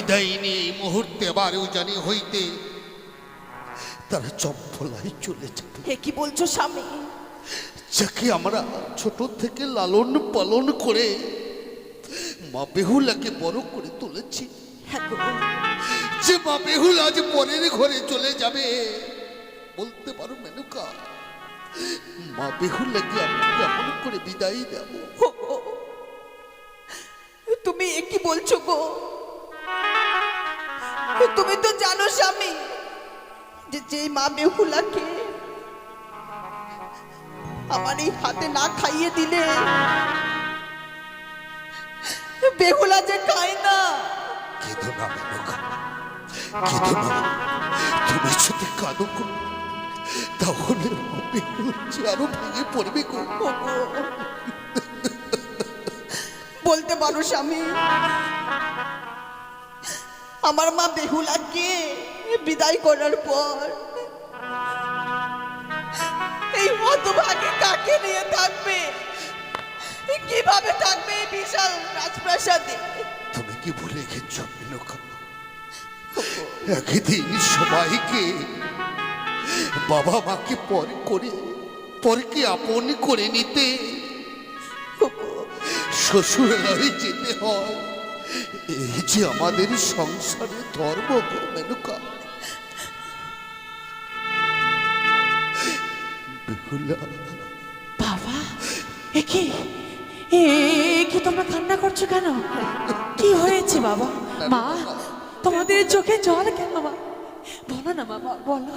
বিদায় নিয়ে এই মুহূর্তে আবারও জানি হইতে তারা চম্পলায় চলে যাবে। হে কি বলছো স্বামী? যাকে আমরা ছোট থেকে লালন পালন করে মা বেহুলাকে বড় করে তুলেছি? হ্যাঁ যে মা বেহুল আজ পরের ঘরে চলে যাবে বলতে পারো মেনুকা মা বেহুলাকে আমি কেমন করে বিদায় দেব? তুমি এ কি বলছো গো? তুমি তো জানো স্বামী যে যে মা বেহুলাকে আমার এই হাতে না খাইয়ে দিলে বেহুলা যে খায় না। কেঁদো না কেঁদো না তুমি যদি কাঁদো তাহলে মা বেহুল যে আরও ভেঙে পড়বে গো ও বলতে পারো স্বামী আমার মা বেহুলাকে বিদায় করার পর এই হতভাগে কাকে নিয়ে থাকবে? কীভাবে থাকবে এই বিশাল রাজপ্রাসাদে? তুমি কি ভুলে গেছো একদিন সবাইকে বাবা মাকে পর করে পরকে আপন করে নিতে? শ্বশুরালয়ে যেতে হয়। এই যে আমাদের সংসারের ধর্ম মেনুকা বাবা এ কি? এ এ কি তোমরা কান্না করছ কেন? কি হয়েছে বাবা? মা তোমাদের চোখে জল কেন মা বলো না বাবা বলো।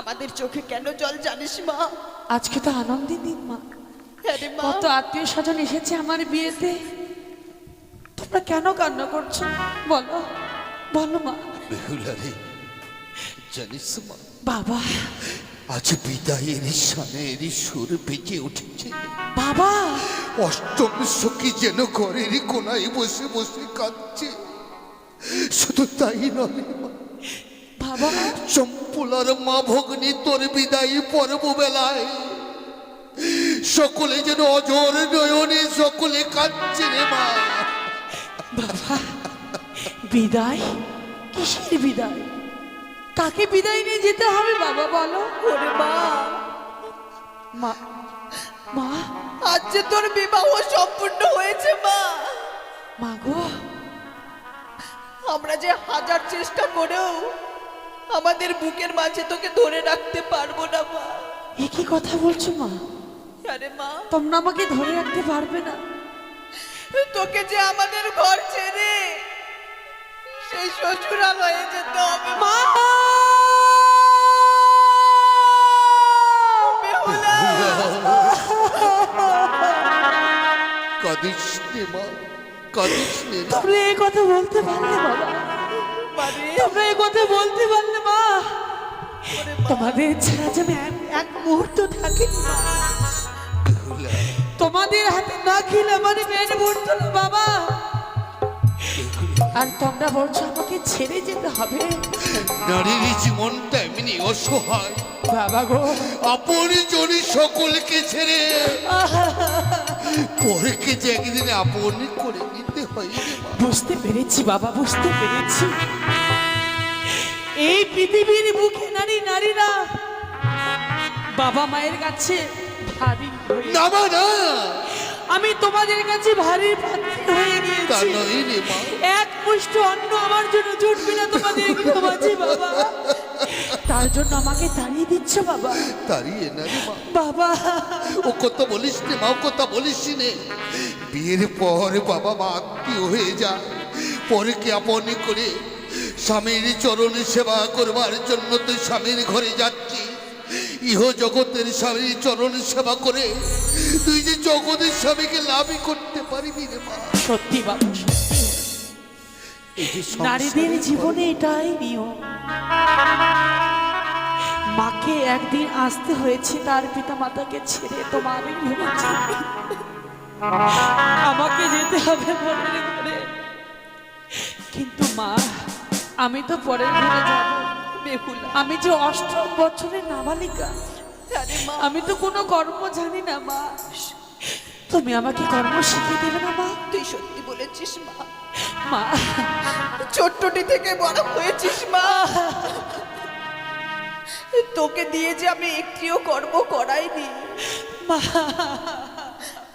আমাদের চোখে কেন জল জানিস মা? আজকে তো আনন্দের দিন মা। আরে মা। কত আত্মীয় স্বজন এসেছে আমার বিয়েতে। তোমরা কেন কান্না করছ? বলো বলো মা। বেহুলা রে জানিস মা বাবা। আজ বিদায়ের সানের সুর বেজে উঠেছে। বাবা। অষ্টম সখী যেন ঘরের কোনায় বসে বসে কাঁদছে। শুধু তাই নয় মা, বাবা। চম্পলার মা ভগ্নী তোর বিদায়ী পর্ব বেলায় সকলে যেন অজর নয়নে সকলে কাঁদছে রে মা। বাবা বিদায়? কিসের বিদায়? কাকে বিদায় নিয়ে যেতে হবে বাবা বলো? ওরে মা। মা মা? আজ যে তোর বিবাহ সম্পূর্ণ হয়েছে মা। মা গো। আমরা যে হাজার চেষ্টা করেও আমাদের বুকের মাঝে তোকে ধরে রাখতে পারব না মা। এ কি কথা বলছো মা? আরে মা। তোমরা আমাকে ধরে রাখতে পারবে না। তোকে যে আমাদের ঘর ছেড়ে সেই শ্বশুরালয়ে যেতে হবে। মা! কাঁদিস রে মা। কাঁদিস রে তোমরা এই কথা বলতে পারলে বাবা মানে? তোমরা এই কথা বলতে পারলে মা। তোমাদের ছাড়া যে আমি এক- এক মুহূর্ত থাকি না। তোমাদের হাতে না খেলে আমার মেন পড়তো না বাবা। আর তোমরা বলছো আমাকে ছেড়ে যেতে হবে। নারীর জীবনটা এমনি অসহায়। বাবা গো। আপন জনি সকলকে ছেড়ে পরেকে যে একদিন আপন করে নিতে হয়? বুঝতে পেরেছি বাবা বুঝতে পেরেছি। এই পৃথিবীর বুকে নারী নারীরা বাবা মায়ের কাছে ভারী না মা না আমি তোমাদের কাছে ভারী পাত্রী হয়ে গিয়েছি। এক মুষ্ট অন্ন আমার জন্য জুটবে না তোমাদের বাবা। তার জন্য আমাকে তাড়িয়ে দিচ্ছ বাবা। তাড়িয়ে না বাবা। ও কথা বলিস নে মা কথা বলিস নে। বিয়ের পর বাবা মা আত্মীয় হয়ে যায়। পরেকে আপন করে স্বামীর চরণ সেবা করবার জন্য তুই স্বামীর ঘরে যাচ্ছি ইহ জগতের স্বামীর চরণ সেবা করে তুই যে জগতের স্বামীকে লাভই করতে পারবি রে মা। সত্যি বাবা সত্যি। নারীদের জীবনে এটাই নিয়ম। মাকে একদিন আসতে হয়েছে তার পিতা মাতাকে ছেড়ে তোমার। আমাকে যেতে হবে কিন্তু মা আমি তো পরের ঘরে যাব। বেহুলা। আমি যে অষ্টম বছরের নাবালিকা আমি তো কোনো কর্ম জানি না মা। তুমি আমাকে কর্ম শিখিয়ে দেবে না মা? তুই সত্যি বলেছিস মা। মা। ছোট্টটি থেকে বড় হয়েছিস মা। তোকে দিয়ে যে আমি একটিও কর্ম করাইনি। মা।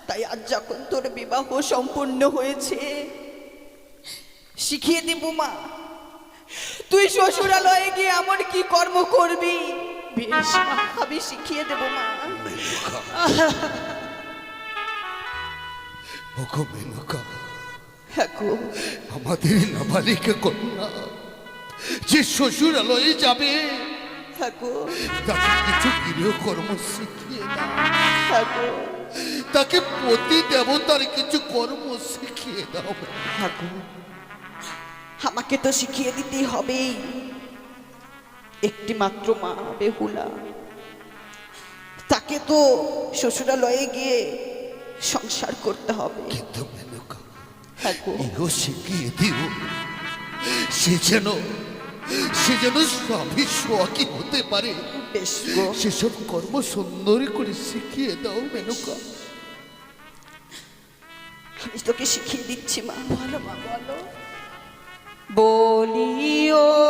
তাই আজ যখন তোর বিবাহ সম্পূর্ণ হয়েছে শিখিয়ে দিব মা। তুই শ্বশুরালয়ে গিয়ে এমন কি কর্ম করবি? বেশ আমি শিখিয়ে দেব মা। ওগো মেনকা হ্যাঁ আমাদের নাবালিকা কন্যা যে শ্বশুরালয়ে যাবে হ্যাঁ তাকে কিছু গৃহকর্ম শিখিয়ে দাও। হ্যাঁ তাকে প্রতি দেবতার কিছু কর্ম শিখিয়ে দাও। আমাকে তো শিখিয়ে দিতেই হবেই একটি মাত্র মা বেহুলা। তাকে তো শ্বশুরালয়ে গিয়ে সংসার করতে হবে। কিন্তু হ্যাঁ গো। শিখিয়ে দিও। সে যেন সে যেন স্বামী সোয়াকি হতে পারে। সেসব কর্ম সুন্দর করে শিখিয়ে দাও মেনকা। আমি তোকে শিখিয়ে দিচ্ছি মা বলো মা বলো। বলিও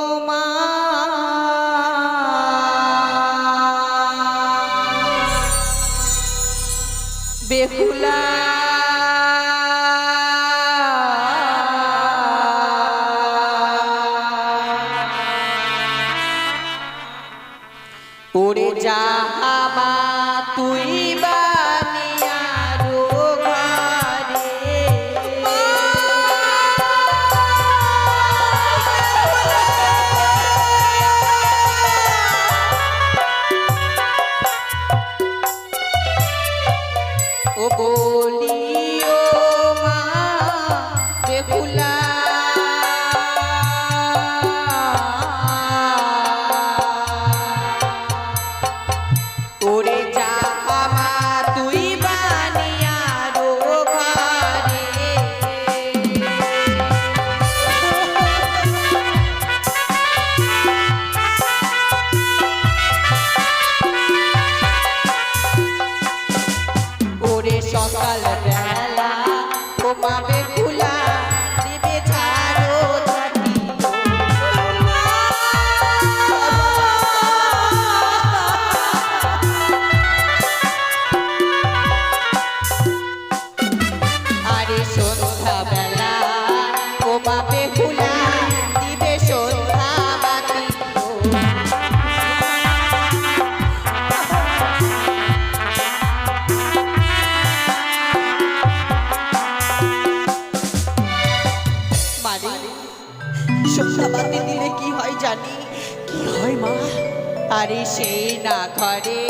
আরে সেই না ঘরে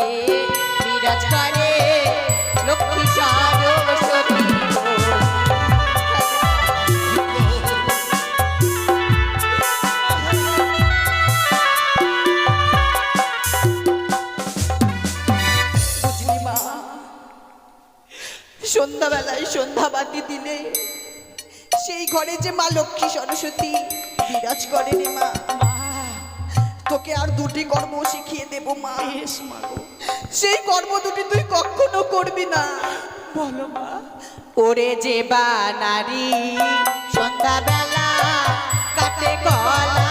বিরাজ করে লক্ষ্মী সরস্বতী। সন্ধ্যাবেলায় সন্ধ্যাবাতি দিলে সেই ঘরে যে মা লক্ষ্মী সরস্বতী বিরাজ করে রে মা মা। তোকে আর দুটি কর্ম শিখিয়ে দেব, মা। সেই কর্ম দুটি তুই কখনো করবি না। বলো, মা। ওরে যে বা নারী সন্ধ্যাবেলা কাটে গলার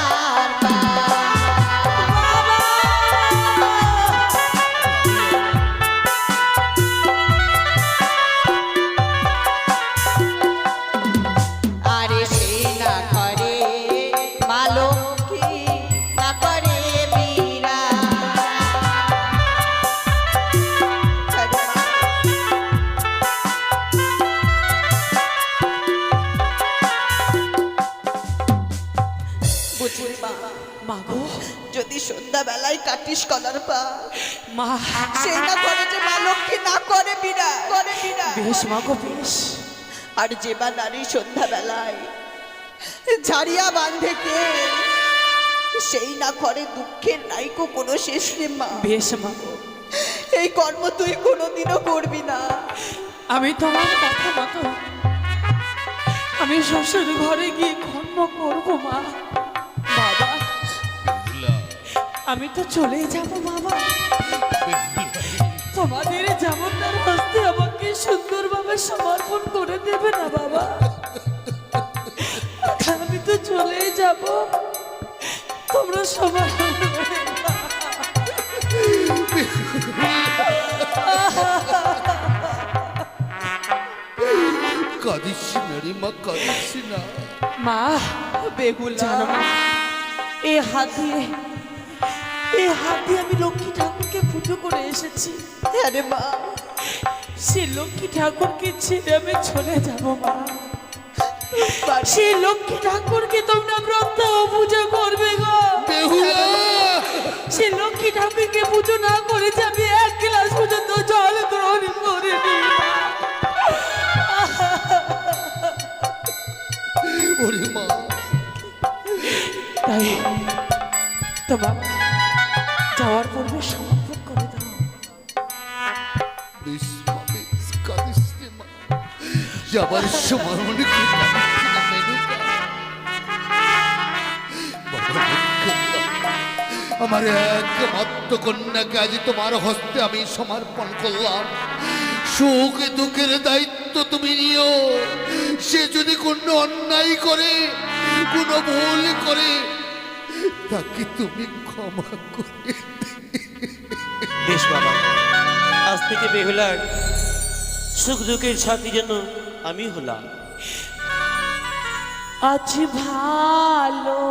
বুঝলি মা মা গো যদি সন্ধ্যাবেলায় কাটিস কলার পা মা। সেই না করে যে মা লক্ষ্মী না করে বিরা করে বিরা বেশ মা গো বেশ। আর যে বা নারী সন্ধ্যাবেলায় ঝাড়িয়া বাঁধে কে সেই না করে দুঃখের নাইকো কোনো শেষ রে মা। বেশ মা এই কর্ম তুই কোনোদিনও করবি না। আমি তোমার কথা মতো আমি শ্বশুর ঘরে গিয়ে কর্ম করব মা। আমি তো চলে যাব বাবা তোমাদের জামুনদার হস্তে আমাকে সুন্দর সুন্দরভাবে সমর্পণ করে দেবে না বাবা। আমি তো চলে যাব। তোমরা সবাই মা কাঁদিস না। মা বেগুল জানো এই হাত এই হাত দিয়ে আমি লক্ষ্মী ঠাকুরকে পুজো করে এসেছি। আরে মা সেই লক্ষ্মী ঠাকুরকে ছেড়ে আমি চলে যাব মা। সেই লক্ষ্মী ঠাকুরকে তোমরা ব্রত পুজো করবে গো। সেই লক্ষ্মী ঠাকুরকে পুজো না করে যে আমি এক গ্লাস পর্যন্ত জল গ্রহণ করিনি মা। তাই তোমার যাওয়ার পূর্বে সমর্পণ করে দাও। যাবার সময় মেনুকা আমার একমাত্র কন্যাকে আজ তোমার হস্তে আমি সমর্পণ করলাম। সুখ দুঃখের দায়িত্ব তুমি নিও। সে যদি কোনো অন্যায় করে, কোনো ভুল করে, তাকে তুমি ক্ষমা করে বেশ বাবা। আজ থেকে বেহুলার সুখ দুঃখের সাথী যেন আমি হলাম। আজ ভালো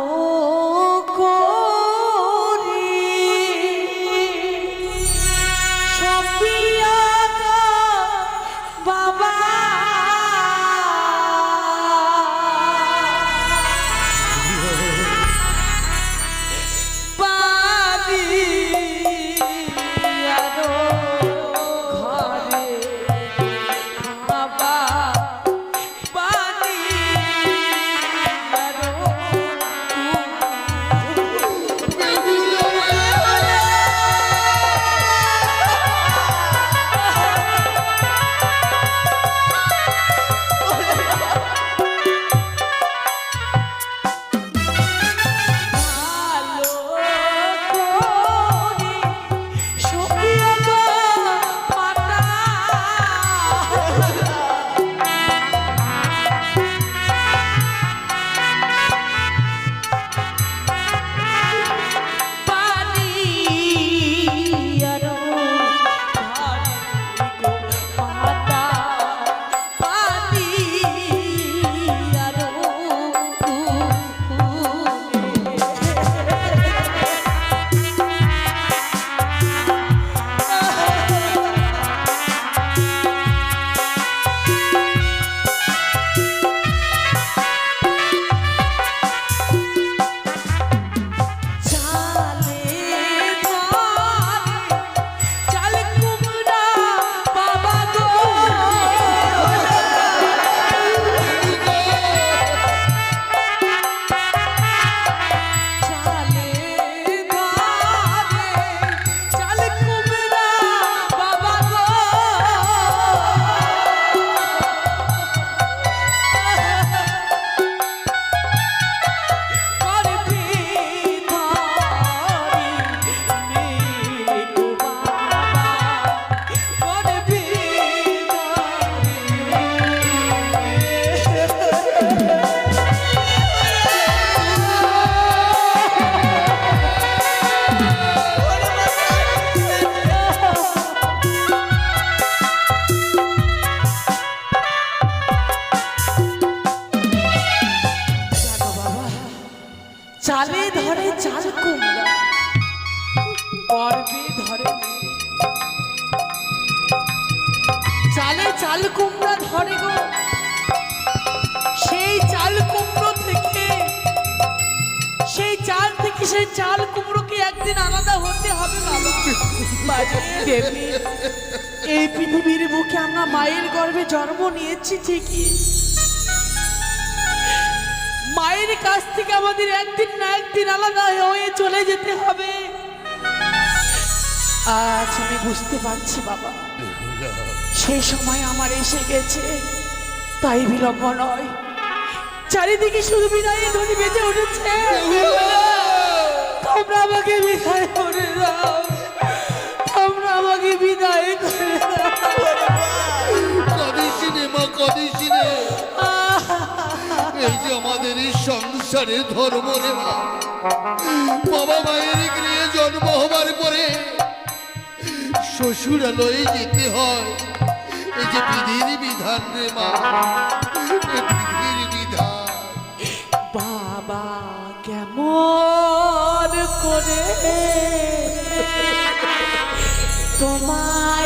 মায়ের কাছ থেকে আমাদের একদিন না একদিন আলাদা হয়ে চলে যেতে হবে। আজ আমি বুঝতে পারছি বাবা সেই সময় আমার এসে গেছে, তাই বিলম্ব নয়। চারিদিকে শুধু বিদায় ধ্বনি বেঁচে উঠেছে। তোমরা আমাকে বিদায় করে তোমরা আমাকে বিদায় করে দাও। কাঁদিস রে সংসারের ধর্ম রে বাবা মায়ের গৃহে জন্ম হবার পরে শ্বশুরালয়ে যেতে হয়। এই যে বিধির বিধান রে মা বিধির বিধান। বাবা কেমন করে? তোমায়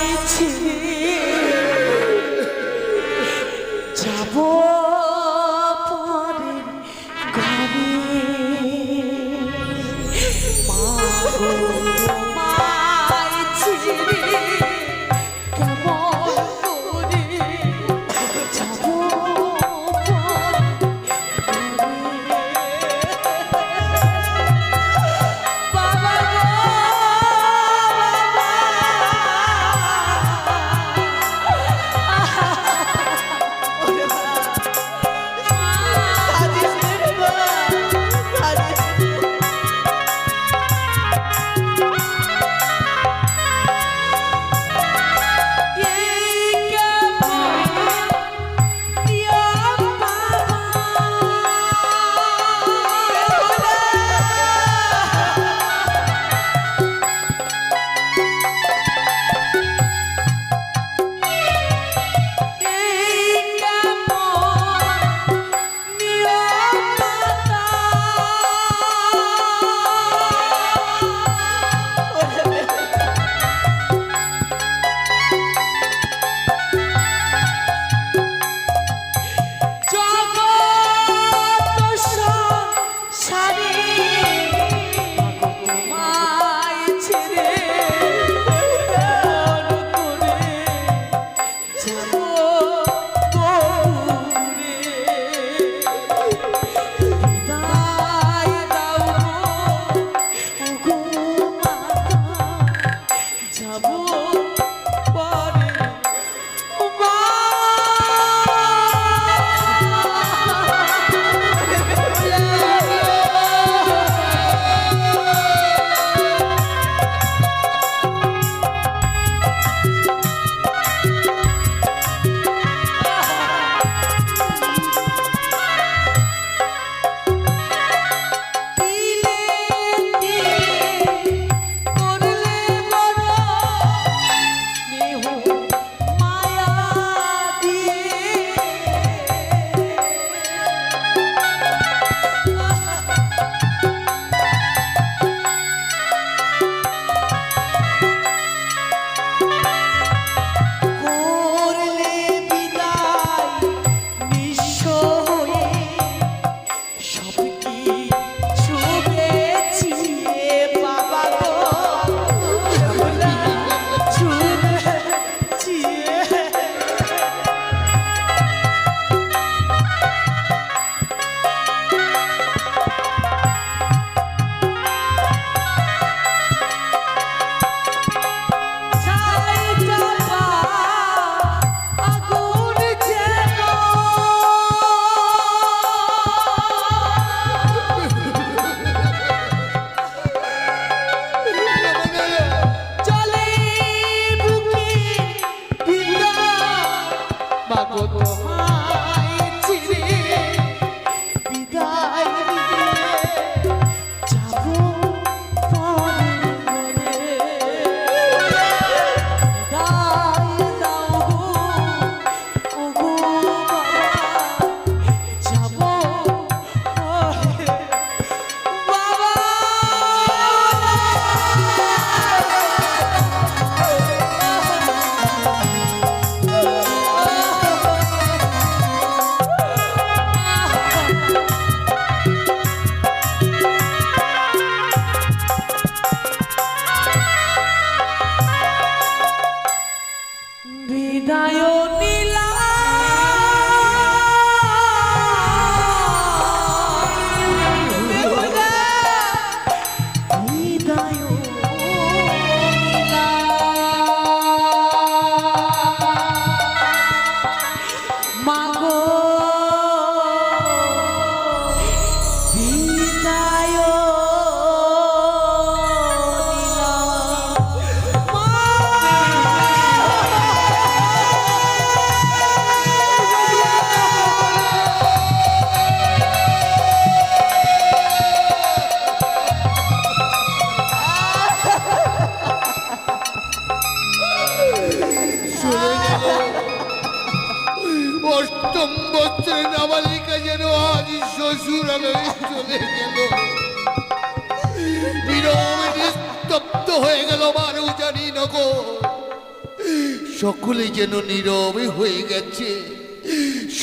সকলে যেন নীরবে হয়ে গেছে।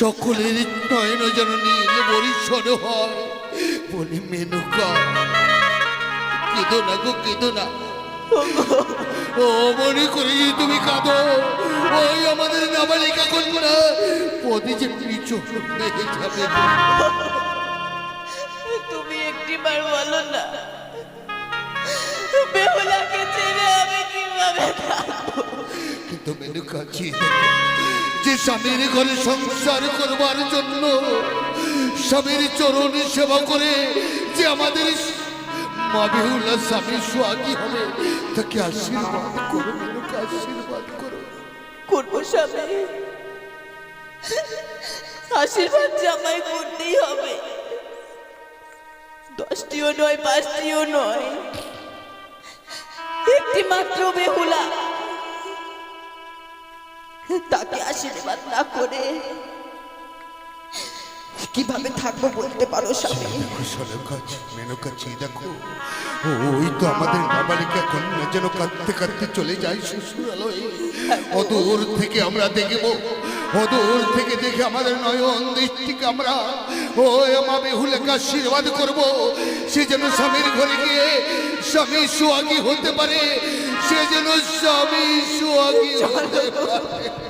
সকলের নয়ন যেন নীল বরিশন হয়। বলি মেনুকা কেঁদো না গো, কেঁদো না। ও, মনে করি তুমি কাঁদো। ওই আমাদের নাবালিকা কন্যা। পদে যে পিছু হয়ে যাবে তুমি একটিবার বলো না। বেহুলাকে ছেড়ে আমি কীভাবে থাকব? কিন্তু মেনুকা জি যে স্বামীর ঘরে সংসার করবার জন্য স্বামীর চরণে সেবা করে যে আমাদের মা বেহুলা স্বামী সোয়াগী হবে তাকে আশীর্বাদ করো মেনুকা আশীর্বাদ করো করব স্বামী আশীর্বাদ জামাই করতেই হবে দশটিও নয়, পাঁচটিও নয়। একটি মাত্র বেহুলা। তাকে আশীর্বাদ না করে কীভাবে থাকব বলতে পারো, স্বামী? মেনকা চেয়ে দেখো। ওই তো আমাদের নাবালিকা কন্যা যেন কাঁদতে কাঁদতে চলে যায় শ্বশুরালয়ে অদূর থেকে আমরা দেখব, অদূর থেকে দেখে আমাদের নয়ন দৃষ্টিকে আমরা। ও মা বেহুলাকে আশীর্বাদ করব, সে যেন স্বামীর ঘরে গিয়ে স্বামী সোয়াগী হতে পারে। সে যেন স্বামী সোয়াগী হতে পারে